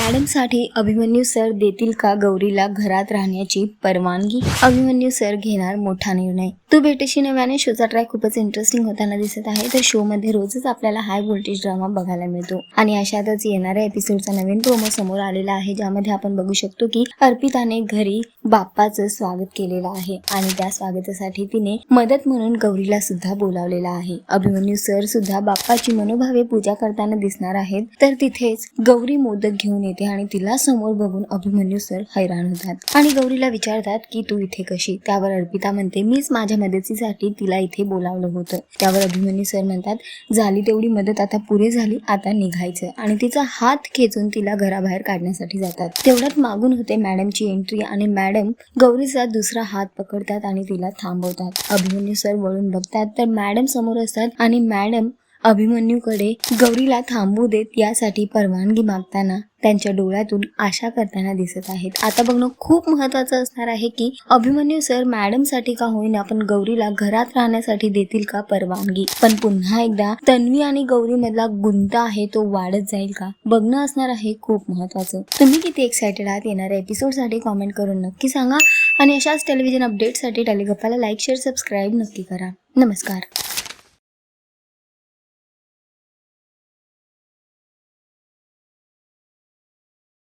मॅडमसाठी Abhimanyu sir देतील का गौरीला घरात राहण्याची परवानगी? अभिमन्यू सर घेणार मोठा निर्णय. तू भेटेशी नव्याने शोचा ट्रॅक खूपच इंटरेस्टिंग होताना दिसत आहे. तर शो मध्ये रोजच आपल्याला हाय व्होल्टेज ड्रामा बघायला मिळतो. आणि अशातच येणाऱ्या एपिसोडचा नवीन प्रोमो समोर आलेला आहे ज्यामध्ये आपण बघू शकतो की अर्पिताने घरी बाप्पाचं स्वागत केलेलं आहे. आणि त्या स्वागतासाठी तिने मदत म्हणून गौरीला सुद्धा बोलावलेला आहे. अभिमन्यू सर सुद्धा बाप्पाची मनोभावे पूजा करताना दिसणार आहेत. तर तिथेच गौरी मोदक घेऊन येते आणि तिला समोर बघून अभिमन्यू सर हैराण होतात. आणि गौरीला विचारतात की तू इथे कशी? त्यावर अर्पिता म्हणते मीच माझ्या मदतीसाठी तिला इथे बोलावलं होतं. त्यावर अभिमन्यू सर म्हणतात झाली तेवढी मदत आता पुरे झाली आता निघायचं. आणि तिचा हात खेचून तिला घराबाहेर काढण्यासाठी जातात. तेवढ्यात मागून होते मॅडमची एंट्री आणि मॅडम गौरीचा दुसरा हात पकडतात आणि तिला थांबवतात. अभिमन्यू सर वळून बघतात तर मॅडम समोर असतात आणि मॅडम अभिमन्यूकडे गौरीला थांबू देत यासाठी परवानगी मागताना त्यांच्या डोळ्यातून आशा करताना दिसत आहेत. आता बघणं खूप महत्वाचं असणार आहे की अभिमन्यू सर मॅडमसाठी का होईना पण गौरीला घरात राहण्यासाठी देतील का परवानगी? पण पुन्हा एकदा तन्वी आणि गौरी मधला गुंत आहे तो वाढत जाईल का? बघणं असणार आहे खूप महत्वाचं तुम्ही किती एक्सायटेड आहात येणाऱ्या एपिसोडसाठी कॉमेंट करून नक्की सांगा. आणि अशाच टेलिव्हिजन अपडेटसाठी टेलिगप्पाला लाईक शेअर सबस्क्राईब नक्की करा. नमस्कार.